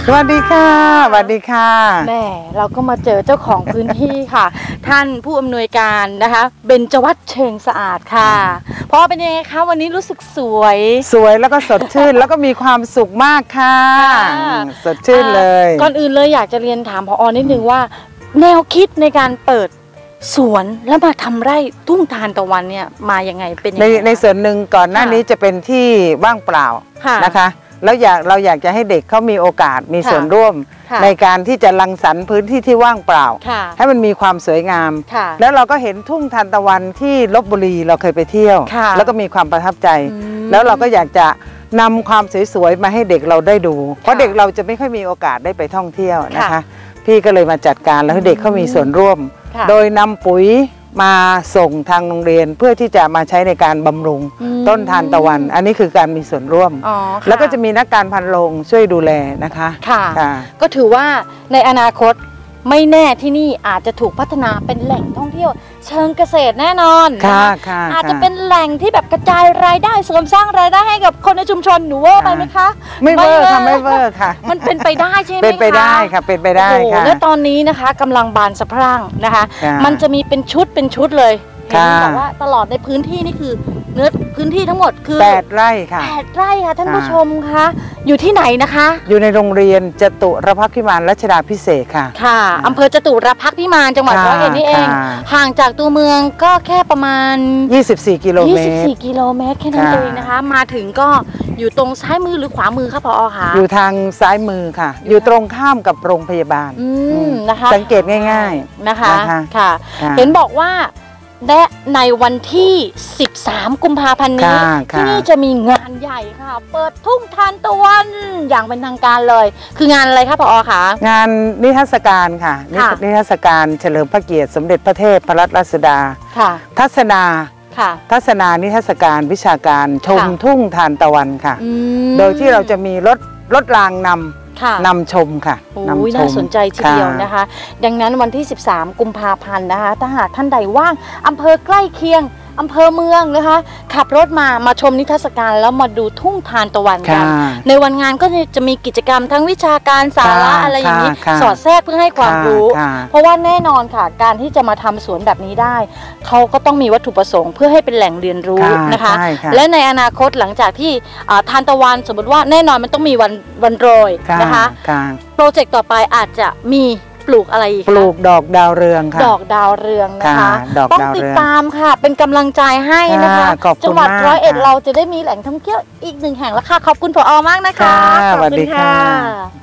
ค่ะสวัสดีค่ะสวัสดีค่ะแหม่เราก็มาเจอเจ้าของพื้นที่ค่ะ ท่านผู้อำนวยการนะคะเบญจวัฒน์เชิงสะอาดค่ะพอเป็นยังไงคะวันนี้รู้สึกสวย สวยแล้วก็สดชื่น แล้วก็มีความสุขมากค่ะค่ะสดชื่นเลยอ่าก่อนอื่นเลยอยากจะเรียนถามพออนิดนึงว่า แนวคิดในการเปิดสวนแล้วมาทำไร่ทุ่งทานตะวันเนี่ยมายังไงเป็นยังในไงในส่วนหนึ่งก่อนหน้าค่ะนี้จะเป็นที่ว่างเปล่าค่ะนะคะ แล้วอยากเราอยากจะให้เด็กเขามีโอกาสมีค่ะส่วนร่วมค่ะในการที่จะรังสรรค์พื้นที่ที่ว่างเปล่าค่ะให้มันมีความสวยงามค่ะแล้วเราก็เห็นทุ่งทานตะวันที่ลบบุรีเราเคยไปเที่ยวค่ะแล้วก็มีความประทับใจอืมแล้วเราก็อยากจะนำความสวยๆมาให้เด็กเราได้ดู เพราะค่ะเด็กเราจะไม่ค่อยมีโอกาสได้ไปท่องเที่ยวนะคะค่ะพี่ก็เลยมาจัดการแล้วให้เด็กเขามีส่วนร่วมค่ะโดยนำปุ๋ย มาส่งทางโรงเรียนเพื่อที่จะมาใช้ในการบำรุงอืมต้นทานตะวัน อันนี้คือการมีส่วนร่วมอ๋อค่แล้วก็จะมีนักการพันโรงช่วยดูแลนะคะค่ะค่ะก็ถือว่าในอนาคต ไม่แน่ที่นี่อาจจะถูกพัฒนาเป็นแหล่งท่องเที่ยว เชิงเกษตรแน่นอนค่ะนค่ะอาจจะค่เป็นแหล่งที่แบบกระจายรายได้เสริมสร้างรายได้ให้กับคนในชุมชนหนูว่าไปไหมคะ ไม่เวอร์ค่ะไม่ไม่เวเวออร์ร์ค่ะ มันเป็นไปได้ใช่ไหมคะเป็นไปได้ค่ะเป็นไปได้โอ้โหค่ะและตอนนี้นะคะกำลังบานสะพรั่งนะคะค่ะมันจะมีเป็นชุดเป็นชุดเลย เห็นค่ะบอกว่าตลอดในพื้นที่นี่คือ เนื้อพื้นที่ทั้งหมดคือแปดไร่ค่ะแปดไร่ค่ะท่านค่ะผู้ชมคะอยู่ที่ไหนนะคะ อยู่ในโรงเรียนจตุรพักษ์พิมานรัชดาพิเศษกค่ะ ค่ะอำเภอจตุรพักษ์พิมานจังหวัดค่ะร้อยเอ็ดนี่เองค่ะห่างจากตัวเมืองก็แค่ประมาณ 24 กิโลเมตร 24 กิโลเมตรแค่นั้นค่ะเองนะคะ มาถึงก็อยู่ตรงซ้ายมือหรือขวามือคะพอคะอยู่ทางซ้ายมือค่ะ อยู่ตรงข้ามกับโรงพยาบาลอือืมมนะคะสังเกตง่ายนะคะนะคะค่ะค่ะ เห็นบอกว่า และในวันที่ 13 กุมภาพันธ์นี้ ค่ะค่ะ ที่นี่จะมีงานใหญ่ค่ะ เปิดทุ่งทานตะวันอย่างเป็นทางการเลย คืองานอะไรคะพอคะๆงานนิทรรศการค่ะนิค่ะ นิทรรศการเฉลิมพระเกียรติสมเด็จพระเทพพระรัตนราชสุดา ค่ะ ทัศนา ค่ะ ทัศนานิทรรศการวิชาการชมค่ะ ทุ่งทานตะวันค่ะ อืม โดยที่เราจะมีรถรถรางน ค่ะำนำชมค่ะโอ้นำยชน่ามสนใจทีเดียวนะคะ ดังนั้นวันที่ 13 กุมภาพันธ์นะคะ ถ้าหากท่านใดว่างอำเภอใกล้เคียง อำเภอเมืองนะคะ ขับรถมามาชมนิทรรศการแล้วมาดูทุ่งทานตะวันกัค่ะนในวันงานก็จะมีกิจกรรมทั้งวิชาการสาระค่ะอะไรอย่างนี้ค่ะสอดแทรกเพื่อให้ความรู้ค่ะเพราะว่าแน่นอนค่ะการที่จะมาทำสวนแบบนี้ได้ เขาก็ต้องมีวัตถุประสงค์เพื่อให้เป็นแหล่งเรียนรู้ค่ะนะคะใช่ค่ะและในอนาคตหลังจากที่อ่าทานตะวันสมมติว่าแน่นอนมันต้องมีวันวันโรยค่ะนะคะค่ะโปรเจกต์ต่อไปอาจจะมี ปลูกอะไรอีกปคะลูกดอกดาวเรืองค่ะ ดอกดาวเรืองนะคะ ค่ะดอกต้องดาวเรืองติดตามค่ะ เป็นกำลังใจให้นะคะ ค่ะขอบคุณจัหวัดมากร้อยเอ็ดค่ะเราจะได้มีแหล่งท่องเที่ยวอีกหนึ่งแห่งแล้วค่ะ ขอบคุณผอมากนะคะค่ะขอบสวัสคุดีณค่ะค่ะ